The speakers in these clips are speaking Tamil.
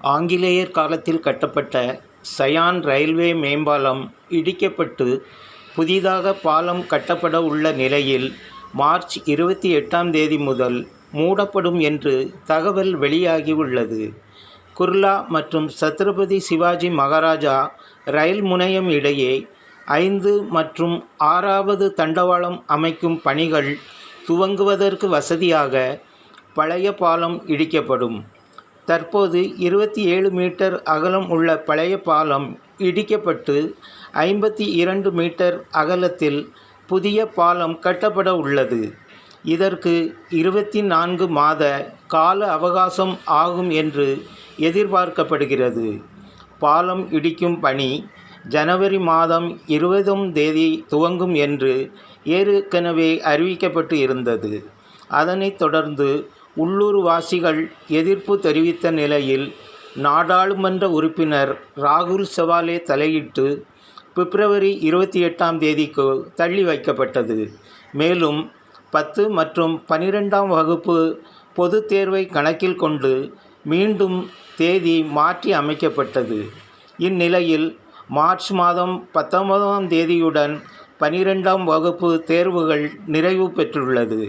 ஆங்கிலேயர் காலத்தில் கட்டப்பட்ட சயான் ரயில்வே மேம்பாலம் இடிக்கப்பட்டு புதிதாக பாலம் கட்டப்பட உள்ள நிலையில் மார்ச் இருபத்தி எட்டாம் தேதி முதல் மூடப்படும் என்று தகவல் வெளியாகியுள்ளது குர்லா மற்றும் சத்ரபதி சிவாஜி மகாராஜா ரயில் முனையம் இடையே ஐந்து மற்றும் ஆறாவது தண்டவாளம் அமைக்கும் பணிகள் துவங்குவதற்கு வசதியாக பழைய பாலம் இடிக்கப்படும். தற்போது இருபத்தி ஏழு மீட்டர் அகலம் உள்ள பழைய பாலம் இடிக்கப்பட்டு ஐம்பத்தி இரண்டு மீட்டர் அகலத்தில் புதிய பாலம் கட்டப்பட உள்ளது. இதற்கு இருபத்தி நான்கு மாத கால அவகாசம் ஆகும் என்று எதிர்பார்க்கப்படுகிறது. பாலம் இடிக்கும் பணி ஜனவரி மாதம் இருபதாம் தேதி துவங்கும் என்று ஏற்கனவே அறிவிக்கப்பட்டு இருந்தது. அதனைத் தொடர்ந்து உள்ளூர்வாசிகள் எதிர்ப்பு தெரிவித்த நிலையில் நாடாளுமன்ற உறுப்பினர் ராகுல் செவாலே தலையிட்டு பிப்ரவரி இருபத்தி எட்டாம் தேதிக்கு தள்ளி வைக்கப்பட்டது. மேலும் பத்து மற்றும் பனிரெண்டாம் வகுப்பு பொதுத் தேர்வை கணக்கில் கொண்டு மீண்டும் தேதி மாற்றி அமைக்கப்பட்டது. இந்நிலையில் மார்ச் மாதம் பத்தொன்பதாம் தேதியுடன் பனிரெண்டாம் வகுப்பு தேர்வுகள் நிறைவு பெற்றுள்ளது.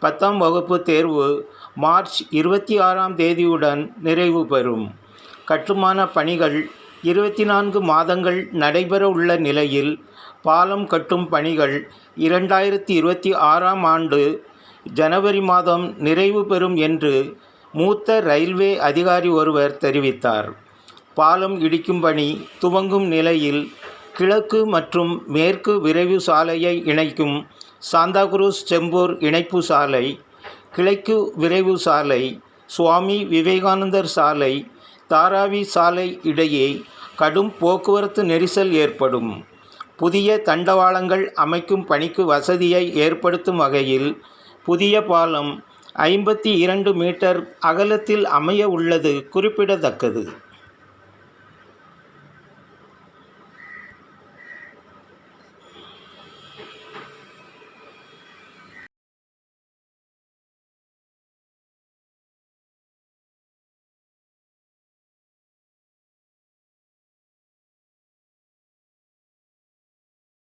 பத்தாம் வகுப்பு தேர்வு மார்ச் இருபத்தி ஆறாம் தேதியுடன் நிறைவு பெறும். கட்டுமான பணிகள் இருபத்தி நான்கு மாதங்கள் நடைபெற உள்ள நிலையில் பாலம் கட்டும் பணிகள் இரண்டாயிரத்தி இருபத்தி ஆறாம் ஆண்டு ஜனவரி மாதம் நிறைவு பெறும் என்று மூத்த ரயில்வே அதிகாரி ஒருவர் தெரிவித்தார். பாலம் இடிக்கும் பணி துவங்கும் நிலையில் கிழக்கு மற்றும் மேற்கு விரைவு சாலையை இணைக்கும் சாந்தாகுரூஸ் செம்பூர் இணைப்பு சாலை கிழக்கு விரைவு சாலை சுவாமி விவேகானந்தர் சாலை தாராவி சாலை இடையே கடும் போக்குவரத்து நெரிசல் ஏற்படும். புதிய தண்டவாளங்கள் அமைக்கும் பணிக்கு வசதியை ஏற்படுத்தும் வகையில் புதிய பாலம் ஐம்பத்தி இரண்டு மீட்டர் அகலத்தில் அமைய உள்ளது குறிப்பிடத்தக்கது.